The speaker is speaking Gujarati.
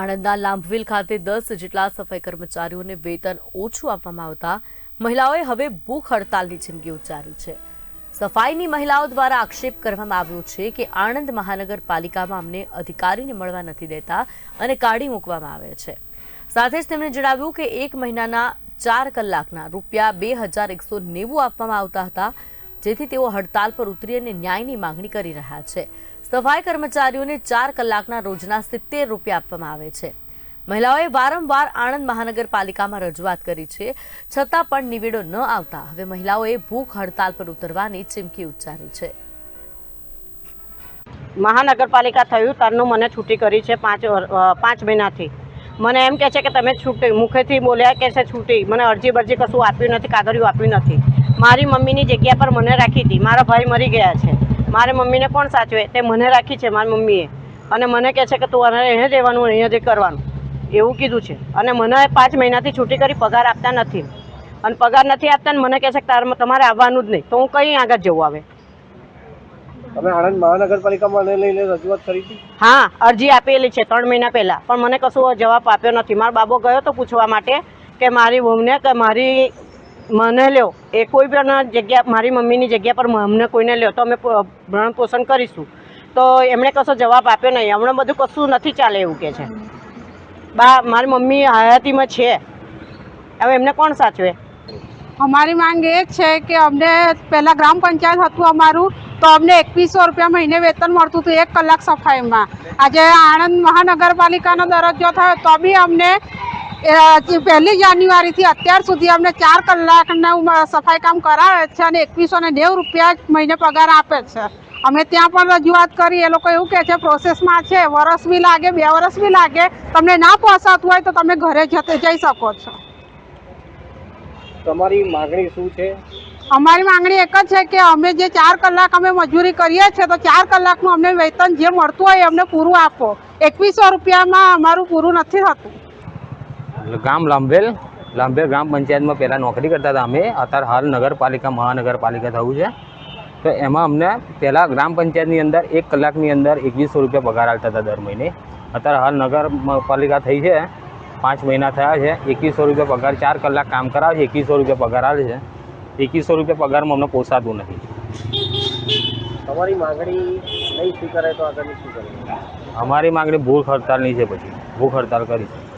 આણંદના લાંભવેલ ખાતે દસ જેટલા સફાઈ કર્મચારીઓને વેતન ઓછું આપવામાં આવતા મહિલાઓએ હવે ભૂખ હડતાલની ચીમકી ઉચ્ચારી છે. સફાઈની મહિલાઓ દ્વારા આક્ષેપ કરવામાં આવ્યો છે કે આણંદ મહાનગરપાલિકામાં અમને અધિકારીને મળવા નથી દેતા અને કાઢી મૂકવામાં આવે છે. સાથે જ તેમણે જણાવ્યું કે એક મહિનાના ચાર કલાકના રૂપિયા બે હજાર એકસો નેવું આપવામાં આવતા હતા, જેથી તેઓ હડતાલ પર ઉતરી અને ન્યાયની માંગણી કરી રહ્યા છે. સફાઈ કર્મચારીઓને ચાર કલાકના રોજના સિત્તેર રૂપિયા આપવામાં આવે છે. મહિલાઓએ વારંવાર આણંદ મહાનગરપાલિકામાં રજૂઆત કરી છે, છતાં પણ નિવેડો ન આવતા. હવે મહિલાઓએ ભૂખ હડતાલ પર ઉતરવાની ચીમકી ઉચ્ચારી છે. મહાનગરપાલિકા થયું, તારનું મને છૂટી કરી છે પાંચ પાંચ મહિનાથી. મને એમ કહે છે કે તમે છૂટી, મુખેથી બોલ્યા કે છે છૂટી. મને અરજી બરજી કશું આપ્યું નથી, કાગળિયું આપ્યું નથી. મારી મમ્મીની જગ્યા પર મને રાખી હતી. મારા ભાઈ મરી ગયા છે. મારી મમ્મીને કોણ સાચવે? તે મને રાખી છે મારી મમ્મીએ. અને મને કહે છે કે તું અહીંયા જવાનું રહેવાનું અહીંયા જ કરવાનું. એવું કીધું છે. અને મને પાંચ મહિનાથી છૂટી કરી પગાર આપતા નથી. અને પગાર નથી આપતા ને મને કહે છે કે તારે તમારે આવવાનું જ નહીં. તો હું કઈ આગળ જવું આવે તમે આણંદ મહાનગરપાલિકામાં આને લઈને રજૂઆત કરી હતી? હા અરજી આપેલી છે ત્રણ મહિના પહેલાં. પણ મને કશું જવાબ આપ્યો નથી. મારો બાબો ગયો તો પૂછવા માટે કે મારી વહુને કે મારી મને લ્યો, એ કોઈ પણ જગ્યા, મારી મમ્મીની જગ્યા પર અમને કોઈને લ્યો, તો અમે ભરણપોષણ ભરણ પોષણ કરીશું. તો એમણે કશો જવાબ આપ્યો નહીં. હમણાં બધું કશું નથી ચાલે એવું કે છે. બા, મારી મમ્મી હયાતીમાં છે. હવે એમને કોણ સાચવે? અમારી માંગ એ જ છે કે અમને પહેલાં ગ્રામ પંચાયત હતું અમારું, તો અમને એકવીસો રૂપિયા મહિને વેતન મળતું હતું એક કલાક સફાઈમાં. આજે આણંદ મહાનગરપાલિકાનો દરજ્જો થયો, તો બી અમને પહેલી જાન્યુઆરીથી અત્યાર સુધી અમને ચાર કલાકનું સફાઈ કામ કરાવે છે અને એકવીસો ને નેવું રૂપિયા મહિને પગાર આપે છે. અમે ત્યાં પણ રજૂઆત કરી એ લોકો એવું કહે છે પ્રોસેસમાં છે વરસ બી લાગે બે વરસ બી લાગે. તમને ના પોસાતું હોય તો તમે ઘરે જતે જઈ શકો છો. તમારી માગણી શું છે? અમારી માંગણી એક જ છે કે અમે જે ચાર કલાક અમે મજૂરી કરીએ છીએ તો ચાર કલાકનું અમને વેતન જે મળતું હોય એ અમને પૂરું આપો. એકવીસો રૂપિયામાં અમારું પૂરું નથી થતું. ગામ લાંભેલ લાંભેલ ગ્રામ પંચાયતમાં પહેલાં નોકરી કરતા હતા અમે. અત્યારે હાલ નગરપાલિકા મહાનગરપાલિકા થયું છે. તો એમાં અમને પહેલાં ગ્રામ પંચાયતની અંદર એક કલાકની અંદર એકવીસો રૂપિયા પગાર આવતા હતા દર મહિને. અત્યારે હાલ નગરપાલિકા થઈ છે. પાંચ મહિના થયા છે. એકવીસો રૂપિયા પગાર ચાર કલાક કામ કરાવે છે. એકવીસો રૂપિયા પગાર આવે છે. એકવીસો રૂપિયા પગારમાં અમને પોસાતું નથી. તમારી માગણી નહીં સ્વીકારે તો આગળની શું અમારી માગણી ભૂખ હડતાલની છે પછી. ભૂખ હડતાલ કરી છે.